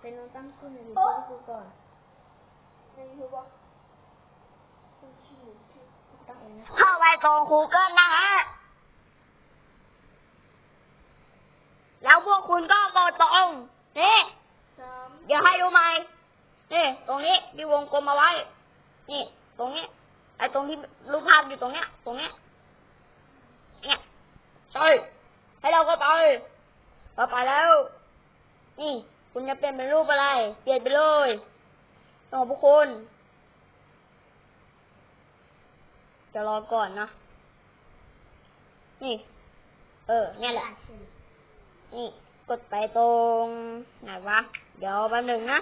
เป็นน้องตั้งคุณนในยูทูบกูก่อนในยูทูบเข้าไปตรงคูเกิลนะฮะ แล้วพวกคุณก็กดตรงนี่เดี๋ยวให้ดูใหม่นี่ตรงนี้มีวงกลมเอาไว้ นี่ ตรงนี้ ไอ้ตรงที่รูปภาพอยู่ตรงเนี้ย ตรงเนี้ยเนี่ยใช่ให้เราก็ไป เราไปแล้ว นี่ คุณจะเปลี่ยนเป็นรูปอะไร เปลี่ยนไปเลยต้องขอบพวกคุณ จะรอก่อนนะ นี่ เออ เนี่ยแหละ นี่ กดไปตรงไหนวะ เดี๋ยวแป๊บหนึ่งนะ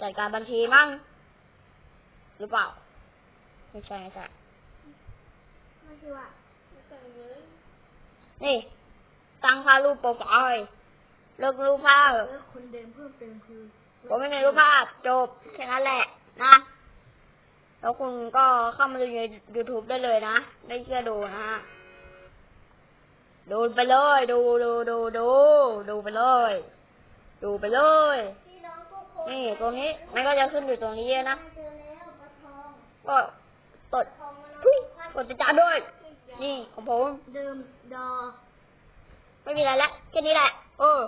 จัดการบัญชีมั่ง หรือเปล่า ไม่ใช่ไม่ใช่ไม่ใช่ว่าไม่ใส่เลย นี่ ตั้งค่ารูปโปรไฟล์เลิกรูปภาพแล้วคนเดิมเพิ่มเติมคือผมไม่มีรูปภาพ จบแค่นั้นแหละนะ แล้วคุณก็เข้ามาดูใน YouTube ได้เลยนะ ได้เชื่อดูนะฮะ ดูไปเลย ดูดูดูดูดูไปเลย ดูไปเลยพี่น้องทุกคนนี่ตรงนี้ มันก็จะขึ้นอยู่ตรงนี้นะเจอแล้วปลาทองก็กดทองมันเอาทุยกดติดตามด้วย นี่ของผมเดิมดอ ไม่มีอะไรแล้วแค่นี้แหละ เออ